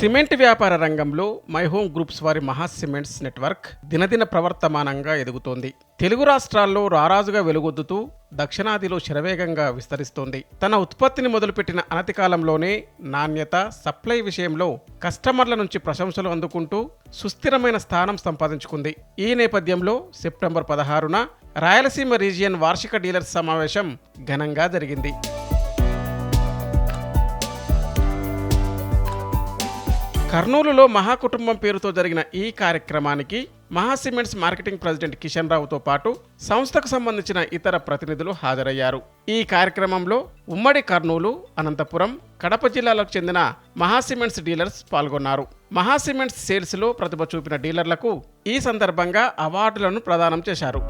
Cement వ్యాపార రంగంలో my home groups వారి మహా సిమెంట్స్ నెట్వర్క్ దినదిన ప్రవర్తమానంగా ఎదుగుతోంది. తెలుగు రాష్ట్రాల్లో రారాజుగా వెలుగొద్దుతూ దక్షిణాదిలో శరవేగంగా విస్తరిస్తోంది. తన ఉత్పత్తిని మొదలుపెట్టిన అనతి కాలంలోనే నాణ్యత సప్లై విషయంలో కస్టమర్ల నుంచి ప్రశంసలు అందుకుంటూ సుస్థిరమైన స్థానం సంపాదించుకుంది. ఈ నేపథ్యంలో సెప్టెంబర్ పదహారున రాయలసీమ రీజియన్ వార్షిక డీలర్స్ సమావేశం ఘనంగా జరిగింది. కర్నూలులో మహాకుటుంబం పేరుతో జరిగిన ఈ కార్యక్రమానికి Maha cements marketing president Kishan రావుతో పాటు సంస్థకు సంబంధించిన ఇతర ప్రతినిధులు హాజరయ్యారు. ఈ కార్యక్రమంలో ఉమ్మడి కర్నూలు అనంతపురం కడప జిల్లాలకు చెందిన మహా సిమెంట్స్ డీలర్స్ పాల్గొన్నారు. మహా సిమెంట్స్ సేల్స్లో ప్రతిభ చూపిన డీలర్లకు ఈ సందర్భంగా అవార్డులను ప్రదానం చేశారు.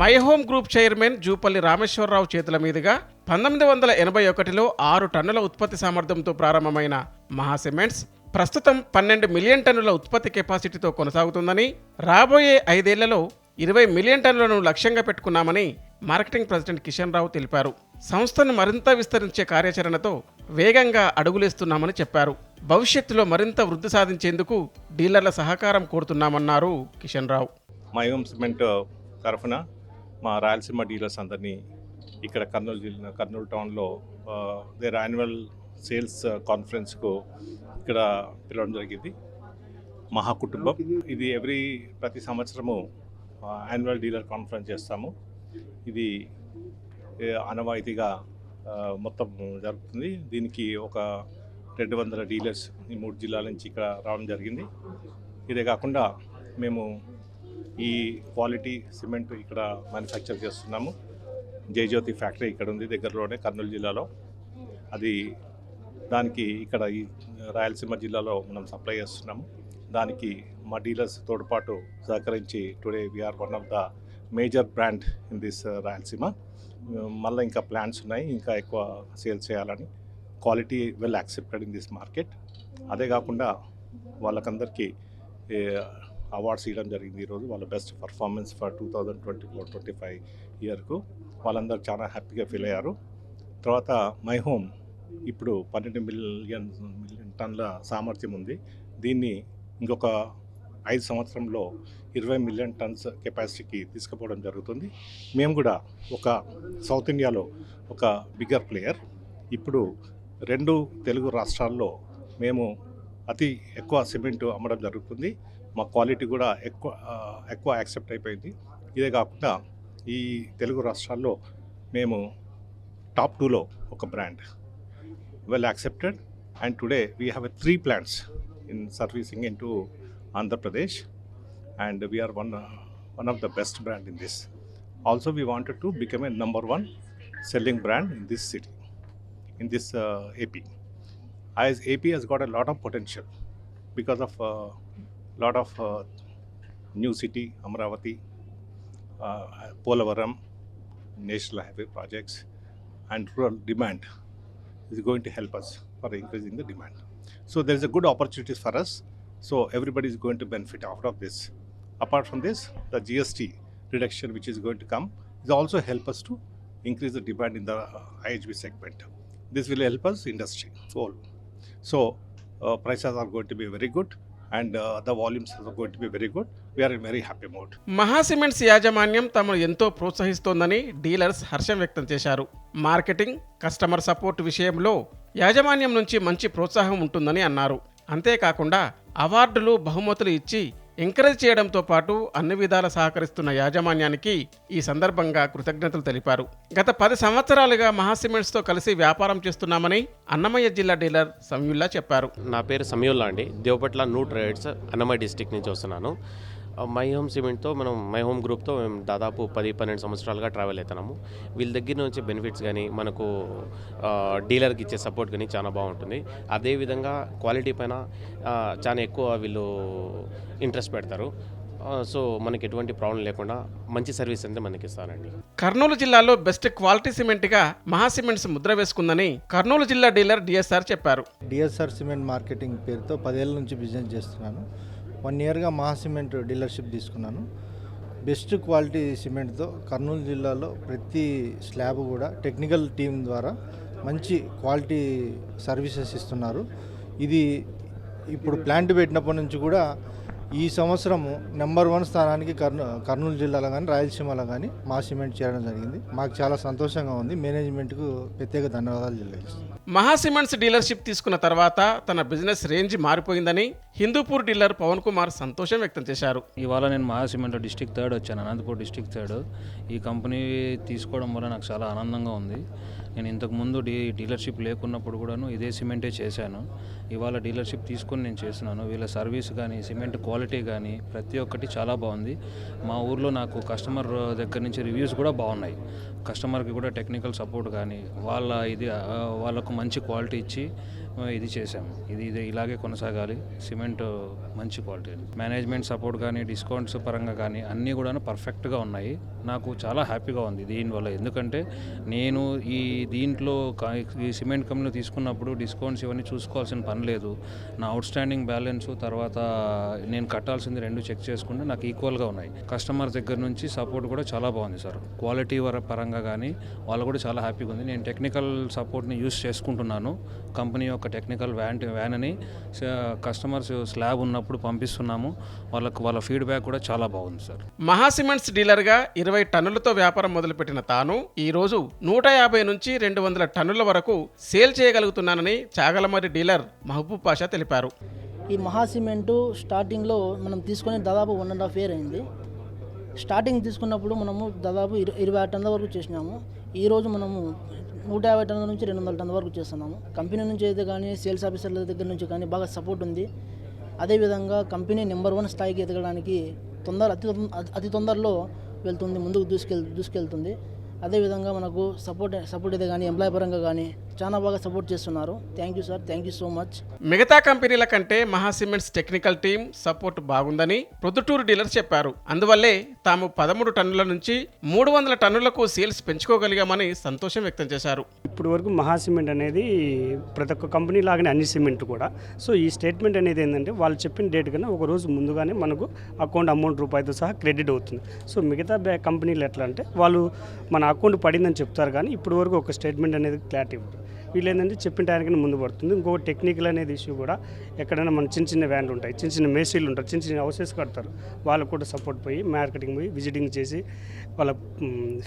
My home group chairman Jupally Rameshwara Rao చేతుల మీదుగా పంతొమ్మిది వందల ఎనభై ఒకటిలో ఆరు టన్నుల ఉత్పత్తి సామర్థ్యంతో ప్రారంభమైన మహా సిమెంట్స్ ప్రస్తుతం పన్నెండు మిలియన్ టన్నుల ఉత్పత్తి కెపాసిటీతో కొనసాగుతుందని రాబోయే ఐదేళ్ళలో ఇరవై మిలియన్ టన్నులను లక్ష్యంగా పెట్టుకున్నామని మార్కెటింగ్ ప్రెసిడెంట్ కిషన్ రావు తెలిపారు. సంస్థను మరింత విస్తరించే కార్యాచరణతో వేగంగా అడుగులేస్తున్నామని చెప్పారు. భవిష్యత్తులో మరింత వృద్ధి సాధించేందుకు డీలర్ల సహకారం కోరుతున్నామన్నారు కిషన్ రావు. మై సిమెంట్ తరఫున మా రాయలసీమ డీలర్స్ అందరినీ ఇక్కడ కర్నూలు జిల్లా కర్నూలు టౌన్లో దేర్ యాన్యువల్ సేల్స్ కాన్ఫరెన్స్కు ఇక్కడ పిలవడం జరిగింది. మహాకుటుంబం. ఇది ఎవ్రీ ప్రతి సంవత్సరము యాన్యువల్ డీలర్ కాన్ఫరెన్స్ చేస్తాము. ఇది అనవాయితీగా ఆనవాయితీగా మొత్తం జరుగుతుంది. దీనికి ఒక రెండు వందల డీలర్స్ ఈ మూడు జిల్లాల నుంచి ఇక్కడ రావడం జరిగింది. ఇదే కాకుండా మేము ఈ క్వాలిటీ సిమెంట్ ఇక్కడ మ్యానుఫ్యాక్చర్ చేస్తున్నాము. జయజ్యోతి ఫ్యాక్టరీ ఇక్కడ ఉంది దగ్గరలోనే కర్నూలు జిల్లాలో. అది దానికి ఇక్కడ ఈ రాయలసీమ జిల్లాలో మనం సప్లై చేస్తున్నాము. దానికి మా డీలర్స్ తోడ్పాటు సహకరించి today we're one of the major brand in this Rayalaseema. మళ్ళీ ఇంకా ప్లాన్స్ ఉన్నాయి ఇంకా ఎక్కువ సేల్స్ చేయాలని. Quality well accepted in this market అదే కాకుండా వాళ్ళకందరికీ అవార్డ్స్ ఇవ్వడం జరిగింది ఈరోజు వాళ్ళ best performance for two thousand twenty four twenty five ఇయర్కు. వాళ్ళందరూ చాలా హ్యాపీగా ఫీల్ అయ్యారు. తర్వాత మై హోమ్ ఇప్పుడు పన్నెండు మిలియన్ మిలియన్ టన్ల సామర్థ్యం ఉంది. దీన్ని ఇంకొక ఐదు సంవత్సరంలో ఇరవై మిలియన్ టన్స్ కెపాసిటీకి తీసుకుపోవడం జరుగుతుంది. మేము కూడా ఒక సౌత్ ఇండియాలో ఒక బిగ్గర్ ప్లేయర్. ఇప్పుడు రెండు తెలుగు రాష్ట్రాల్లో మేము అతి ఎక్కువ సిమెంట్ అమ్మడం జరుగుతుంది. మా క్వాలిటీ కూడా ఎక్కువ ఎక్కువ యాక్సెప్ట్ అయిపోయింది. ఇదే కాకుండా ఈ తెలుగు రాష్ట్రాల్లో మేము టాప్ టూలో ఒక brand. Well accepted and today we have a three plants in servicing in to Andhra Pradesh and we're one one of the best brand in this also we wanted to become a number one selling brand in this city in this AP AP. AP has got got lot of potential because of lot of uh, new city, Amravati, uh, Polavaram, national highway projects, and rural demand is going to help us for increasing the demand. So there is a good opportunities for us. So everybody is going to benefit out of this. Apart from this, the GST reduction which is going to come is also help us to increase the demand in the uh, IHB segment. This will help us industry whole. So uh, prices are going to be very good and uh, the volumes volumes be very good be very good. We are Maha cements యాజమాన్యం తమను ఎంతో ప్రోత్సహిస్తోందని dealers హర్షం వ్యక్తం చేశారు. Marketing customer support విషయంలో యాజమాన్యం నుంచి మంచి ప్రోత్సాహం ఉంటుందని అన్నారు. అంతేకాకుండా అవార్డులు బహుమతులు ఇచ్చి ఎంకరేజ్ చేయడంతో పాటు అన్ని విధాల సహకరిస్తున్న యాజమాన్యానికి ఈ సందర్భంగా కృతజ్ఞతలు తెలిపారు. గత పది సంవత్సరాలుగా మహా సిమెంట్స్తో కలిసి వ్యాపారం చేస్తున్నామని అన్నమయ్య జిల్లా డీలర్ సంయుల్లా చెప్పారు. నా పేరు సమయుల్లా అండి. దేవపట్ల నూ ట్రేడ్స్ అన్నమయ్య డిస్టిక్ నుంచి వస్తున్నాను. మై హోమ్ సిమెంట్తో మనం మై హోమ్ గ్రూప్తో మేము దాదాపు పది పన్నెండు సంవత్సరాలుగా ట్రావెల్ అవుతున్నాము. వీళ్ళ దగ్గర నుంచి బెనిఫిట్స్ కానీ మనకు డీలర్కి ఇచ్చే సపోర్ట్ కానీ చాలా బాగుంటుంది. అదేవిధంగా క్వాలిటీ పైన ఆ, చాలా ఎక్కువ వీళ్ళు ఇంట్రెస్ట్ పెడతారు. సో మనకి ఎటువంటి ప్రాబ్లం లేకుండా మంచి సర్వీస్ అయితే మనకి ఇస్తారండి కర్నూలు జిల్లాలో బెస్ట్ క్వాలిటీ సిమెంట్గా మహా సిమెంట్స్ ముద్ర వేసుకుందని కర్నూలు జిల్లా డీలర్ డిఎస్ఆర్ చెప్పారు. డిఎస్ఆర్ సిమెంట్ మార్కెటింగ్ పేరుతో పదేళ్ళ నుంచి బిజినెస్ చేస్తున్నాను. వన్ ఇయర్గా మహా సిమెంట్ డీలర్షిప్ తీసుకున్నాను. బెస్ట్ క్వాలిటీ సిమెంట్తో కర్నూలు జిల్లాలో ప్రతి స్లాబ్ కూడా టెక్నికల్ టీం ద్వారా మంచి క్వాలిటీ సర్వీసెస్ ఇస్తున్నారు. ఇది ఇప్పుడు ప్లాంట్ పెట్టినప్పటి నుంచి కూడా ఈ సంవత్సరము నెంబర్ వన్ స్థానానికి కర్నూ కర్నూలు జిల్లాలో కానీ రాయలసీమలో కానీ మా సిమెంట్ చేయడం జరిగింది. మాకు చాలా సంతోషంగా ఉంది. మేనేజ్మెంట్కు ప్రత్యేక ధన్యవాదాలు మహా సిమెంట్స్ డీలర్షిప్ తీసుకున్న తర్వాత తన బిజినెస్ రేంజ్ మారిపోయిందని హిందూపూర్ డీలర్ పవన్ కుమార్ సంతోషం వ్యక్తం చేశారు. ఇవాళ నేను మహాసిమెంట్ డిస్టిక్ థర్డ్ వచ్చాను అనంతపూర్ డిస్టిక్ థర్డ్. ఈ కంపెనీ తీసుకోవడం వల్ల నాకు చాలా ఆనందంగా ఉంది. నేను ఇంతకు ముందు డీ డీలర్షిప్ లేకున్నప్పుడు కూడాను ఇదే సిమెంటే చేశాను. ఇవాళ డీలర్షిప్ తీసుకొని నేను చేస్తున్నాను. వీళ్ళ సర్వీస్ కానీ సిమెంట్ క్వాలిటీ కానీ ప్రతి ఒక్కటి చాలా బాగుంది. మా ఊర్లో నాకు కస్టమర్ దగ్గర నుంచి రివ్యూస్ కూడా బాగున్నాయి. కస్టమర్కి కూడా టెక్నికల్ సపోర్ట్ కానీ వాళ్ళ ఇది వాళ్ళకు మంచి క్వాలిటీ ఇచ్చి ఇది చేశాము ఇది ఇది ఇలాగే కొనసాగాలి. సిమెంట్ మంచి క్వాలిటీ మేనేజ్మెంట్ సపోర్ట్ కానీ డిస్కౌంట్స్ పరంగా కానీ అన్నీ కూడా పర్ఫెక్ట్గా ఉన్నాయి. నాకు చాలా హ్యాపీగా ఉంది దీనివల్ల. ఎందుకంటే నేను ఈ దీంట్లో కా- ఈ సిమెంట్ కంపెనీ తీసుకున్నప్పుడు డిస్కౌంట్స్ ఇవన్నీ చూసుకోవాల్సిన పని లేదు. నా అవుట్ స్టాండింగ్ బ్యాలెన్స్ తర్వాత నేను కట్టాల్సింది రెండు చెక్ చేసుకుంటే నాకు ఈక్వల్గా ఉన్నాయి. కస్టమర్ దగ్గర నుంచి సపోర్ట్ కూడా చాలా బాగుంది సార్. క్వాలిటీ వర పరంగా కానీ వాళ్ళు కూడా చాలా హ్యాపీగా ఉంది. నేను టెక్నికల్ సపోర్ట్ని యూస్ చేసుకుంటున్నాను. కంపెనీ యొక్క టెక్నికల్ వ్యాన్ వ్యాన్ని కస్టమర్స్ స్లాబ్ ఉన్నప్పుడు పంపిస్తున్నాము. వాళ్ళకు వాళ్ళ ఫీడ్బ్యాక్ కూడా చాలా బాగుంది సార్. మహా సిమెంట్స్ డీలర్గా ఇరవై టన్నులతో వ్యాపారం మొదలుపెట్టిన తాను ఈ రోజు నూట యాభై నుంచి రెండు వందల టన్నుల వరకు సేల్ చేయగలుగుతున్నానని చాగలమరి డీలర్ మహబూబ్ పాషా తెలిపారు. ఈ మహా సిమెంటు స్టార్టింగ్లో మనం తీసుకొని దాదాపు వన్ అండ్ హాఫ్ ఇయర్ అయింది. స్టార్టింగ్ తీసుకున్నప్పుడు మనము దాదాపు ఇరు ఇరవై ఆరు టన్నుల వరకు చేసినాము. ఈరోజు మనము నూట యాభై టన్నుల నుంచి రెండు వందల టన్నుల వరకు చేస్తున్నాము. కంపెనీ నుంచి అయితే కానీ సేల్స్ ఆఫీసర్ల దగ్గర నుంచి కానీ బాగా సపోర్ట్ ఉంది. అదేవిధంగా కంపెనీ నెంబర్ వన్ స్థాయికి ఎదగడానికి తొందర అతి అతి తొందరలో వెళ్తుంది ముందుకు దూసుకెళ్ దూసుకెళ్తుంది. అదేవిధంగా మనకు సపోర్ట్ సపోర్ట్ అయితే కానీ ఎంప్లాయ్ పరంగా కానీ చాలా బాగా సపోర్ట్ చేస్తున్నారు. Thank you sir thank you so much మిగతా కంపెనీల కంటే మహా సిమెంట్స్ టెక్నికల్ టీం సపోర్ట్ బాగుందని ప్రొద్దుటూరు డీలర్ చెప్పారు. అందువల్లే తాము పదమూడు టన్నుల నుంచి మూడు వందల టన్నులకు సేల్స్ పెంచుకోగలిగామని సంతోషం వ్యక్తం చేశారు. ఇప్పుడు వరకు మహా సిమెంట్ అనేది ప్రతి ఒక్క కంపెనీ లాగానే అన్ని సిమెంట్ కూడా. సో ఈ స్టేట్మెంట్ అనేది ఏంటంటే వాళ్ళు చెప్పిన డేట్ కన్నా ఒక రోజు ముందుగానే మనకు అకౌంట్ అమౌంట్ రూపాయితో సహా క్రెడిట్ అవుతుంది. సో మిగతా బ్యా కంపెనీలు ఎట్లా అంటే వాళ్ళు మన అకౌంట్ పడిందని చెప్తారు కానీ ఇప్పుడు వరకు ఒక స్టేట్మెంట్ అనేది క్లారిటీ ఇవ్వరు వీళ్ళు ఏంటంటే చెప్పిన టైంకి ముందు పడుతుంది. ఇంకో టెక్నికల్ అనేది ఇష్యూ కూడా ఎక్కడైనా మన చిన్న చిన్న వ్యాన్లు ఉంటాయి. చిన్న చిన్న మేసీలు ఉంటారు చిన్న చిన్న హౌసెస్ కడతారు. వాళ్ళకు కూడా సపోర్ట్ పోయి మార్కెటింగ్ పోయి విజిటింగ్ చేసి వాళ్ళ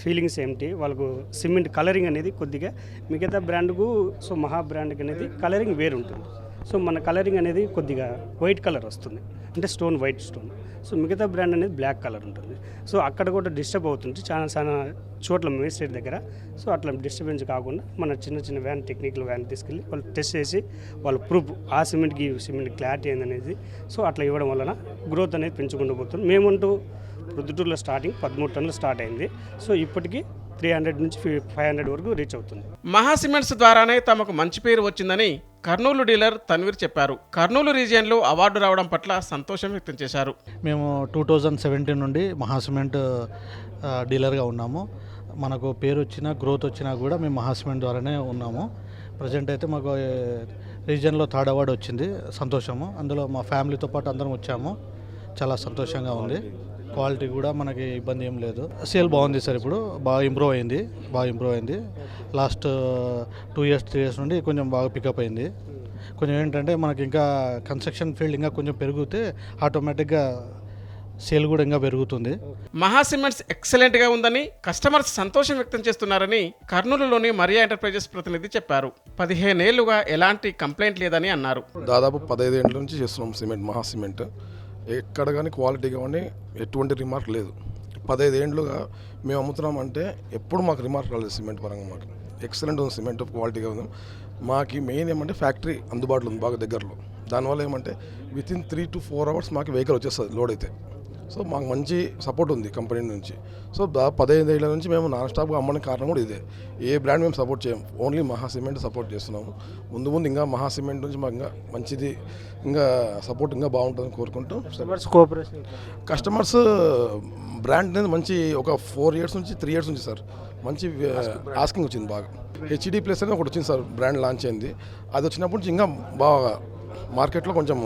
ఫీలింగ్స్ ఏమిటి వాళ్ళకు సిమెంట్ కలరింగ్ అనేది కొద్దిగా మిగతా బ్రాండ్కు సో మహా బ్రాండ్కి అనేది కలరింగ్ వేరు ఉంటుంది సో మన కలరింగ్ అనేది కొద్దిగా వైట్ కలర్ వస్తుంది. అంటే స్టోన్ వైట్ స్టోన్. సో మిగతా బ్రాండ్ అనేది బ్లాక్ కలర్ ఉంటుంది. సో అక్కడ కూడా డిస్టర్బ్ అవుతుంది చాలా చాలా చోట్ల మేస్టేట్ దగ్గర సో అట్లా డిస్టర్బెన్స్ కాకుండా మన చిన్న చిన్న వ్యాన్ టెక్నికల్ వ్యాన్ తీసుకెళ్ళి వాళ్ళు టెస్ట్ చేసి వాళ్ళు ప్రూఫ్ ఆ సిమెంట్కి సిమెంట్ క్లారిటీ ఏందనేది సో అట్లా ఇవ్వడం వలన గ్రోత్ అనేది పెంచుకుంటూ పోతుంది. మేమంటూ ప్రొద్దుటూరులో స్టార్టింగ్ పదమూడు టన్నులు స్టార్ట్ అయింది. సో ఇప్పటికీ త్రీ హండ్రెడ్ నుంచి ఫైవ్ హండ్రెడ్ వరకు రీచ్ అవుతుంది. మహా సిమెంట్స్ ద్వారానే తమకు మంచి పేరు వచ్చిందని కర్నూలు డీలర్ తన్వీర్ చెప్పారు. కర్నూలు రీజియన్లో అవార్డు రావడం పట్ల సంతోషం వ్యక్తం చేశారు. మేము టూ థౌజండ్ సెవెంటీన్ నుండి మహాసిమెంట్ డీలర్గా ఉన్నాము. మనకు పేరు వచ్చినా గ్రోత్ వచ్చినా కూడా మేము మహాసిమెంట్ ద్వారానే ఉన్నాము. ప్రజెంట్ అయితే మాకు రీజియన్లో థర్డ్ అవార్డు వచ్చింది. సంతోషము. అందులో మా ఫ్యామిలీతో పాటు అందరం వచ్చాము. చాలా సంతోషంగా ఉంది. క్వాలిటీ కూడా మనకి ఇబ్బంది ఏం లేదు. సేల్ బాగుంది సార్ ఇప్పుడు. బాగా ఇంప్రూవ్ అయింది. బాగా ఇంప్రూవ్ అయింది. Last two years three years నుండి కొంచెం బాగా పికప్ అయింది. కొంచెం ఏంటంటే మనకి ఇంకా కన్స్ట్రక్షన్ ఫీల్డ్ ఇంకా కొంచెం పెరిగితే ఆటోమేటిక్గా సేల్ కూడా ఇంకా పెరుగుతుంది. మహా సిమెంట్స్ ఎక్సలెంట్గా ఉందని కస్టమర్స్ సంతోషం వ్యక్తం చేస్తున్నారని కర్నూలులోని మరియా ఎంటర్ప్రైజెస్ ప్రతినిధి చెప్పారు. పదిహేనేళ్ళుగా ఎలాంటి కంప్లైంట్ లేదని అన్నారు. దాదాపు పదహైదు ఏళ్ళ నుంచి చేస్తున్నాం సిమెంట్ మహా సిమెంట్. ఎక్కడ కానీ క్వాలిటీ కానీ ఎటువంటి రిమార్క్ లేదు. పదహైదు ఏండ్లుగా మేము అమ్ముతున్నాం అంటే ఎప్పుడు మాకు రిమార్క్ రాలేదు సిమెంట్ పరంగా మాకు. ఎక్సలెంట్ ఉంది సిమెంట్ క్వాలిటీగా ఉంది. మాకు మెయిన్ ఏమంటే ఫ్యాక్టరీ అందుబాటులో ఉంది బాగా దగ్గరలో. దానివల్ల ఏమంటే within three to four hours మాకు వెహికల్ వచ్చేస్తుంది లోడ్ అయితే. సో మాకు మంచి సపోర్ట్ ఉంది కంపెనీ నుంచి. సో పదహైదు ఏళ్ళ నుంచి మేము నాన్ స్టాప్గా అమ్మడానికి కారణం కూడా ఇదే. ఏ బ్రాండ్ మేము సపోర్ట్ చేయం ఓన్లీ మహా సిమెంట్ సపోర్ట్ చేస్తున్నాము. ముందు ముందు ఇంకా మహా సిమెంట్ నుంచి మాకు ఇంకా మంచిది ఇంకా సపోర్ట్ ఇంకా బాగుంటుందని కోరుకుంటూ కోఆపరేషన్ కస్టమర్స్ బ్రాండ్ అనేది మంచి ఒక ఫోర్ ఇయర్స్ నుంచి త్రీ ఇయర్స్ నుంచి సార్. మంచి ఆస్కింగ్ వచ్చింది బాగా. హెచ్డి ప్లస్ అనేది ఒకటి వచ్చింది సార్ బ్రాండ్ లాంచ్ అయింది. అది వచ్చినప్పటి నుంచి ఇంకా బాగా మార్కెట్లో కొంచెం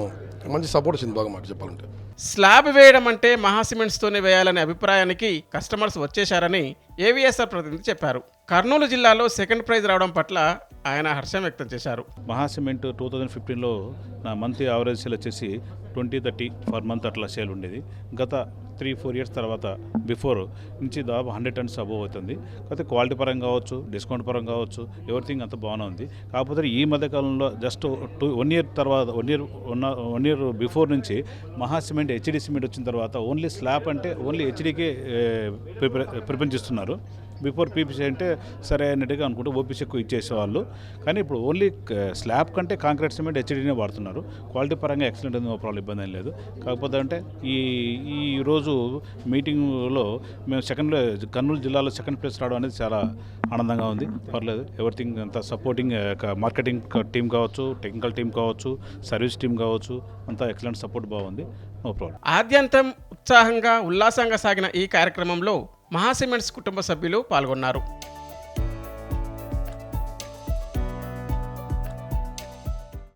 మంచి సపోర్ట్ వచ్చింది బాగా మాట చెప్పాలంటే. స్లాబ్ వేయడం అంటే మహాసిమెంట్స్తోనే వేయాలనే అభిప్రాయానికి కస్టమర్స్ వచ్చేశారని ఏవిఎస్ఆర్ ప్రతినిధి చెప్పారు. కర్నూలు జిల్లాలో సెకండ్ ప్రైజ్ రావడం పట్ల ఆయన హర్షం వ్యక్తం చేశారు. మహాసిమెంట్ టూ థౌజండ్ ఫిఫ్టీన్లో నా మంత్లీ యావరేజ్ సేల్ వచ్చేసి ట్వంటీ థర్టీ పర్ మంత్ అట్లా సేల్ ఉండేది. గత త్రీ ఫోర్ ఇయర్స్ తర్వాత బిఫోర్ నుంచి దాదాపు హండ్రెడ్ టన్స్ అబోవ్ అవుతుంది. కాకపోతే క్వాలిటీ పరంగా కావచ్చు డిస్కౌంట్ పరంగా కావచ్చు ఎవ్రీథింగ్ అంత బాగానే ఉంది. కాకపోతే ఈ మధ్యకాలంలో జస్ట్ టూ వన్ ఇయర్ తర్వాత one year one one year before నుంచి మహా సిమెంట్ హెచ్డి సిమెంట్ వచ్చిన తర్వాత ఓన్లీ స్లాబ్ అంటే ఓన్లీ హెచ్డికే ప్రిఫరెన్స్ చేస్తున్నారు. బిఫోర్ పీపీసీ అంటే సరే అన్నట్టుగా అనుకుంటే ఓపీసీ ఎక్కువ ఇచ్చేసేవాళ్ళు. కానీ ఇప్పుడు ఓన్లీ స్లాబ్ కంటే కాంక్రీట్ సిమెంట్ హెచ్డీనే వాడుతున్నారు. క్వాలిటీ పరంగా ఎక్సలెంట్ ఉంది ప్రాబ్లం ఇబ్బంది ఏం లేదు. కాకపోతే అంటే ఈ ఈ రోజు మీటింగ్లో మేము సెకండ్ కర్నూలు జిల్లాలో సెకండ్ ప్లేస్ రావడం అనేది చాలా ఆనందంగా ఉంది. పర్లేదు ఎవ్రీథింగ్ అంతా సపోర్టింగ్ మార్కెటింగ్ టీం కావచ్చు టెక్నికల్ టీం కావచ్చు సర్వీస్ టీం కావచ్చు అంతా ఎక్సలెంట్ సపోర్ట్ బాగుంది. No problem. ఆద్యంతం ఉత్సాహంగా ఉల్లాసంగా సాగిన ఈ కార్యక్రమంలో మహాసిమెంట్స్ కుటుంబ సభ్యులు పాల్గొన్నారు.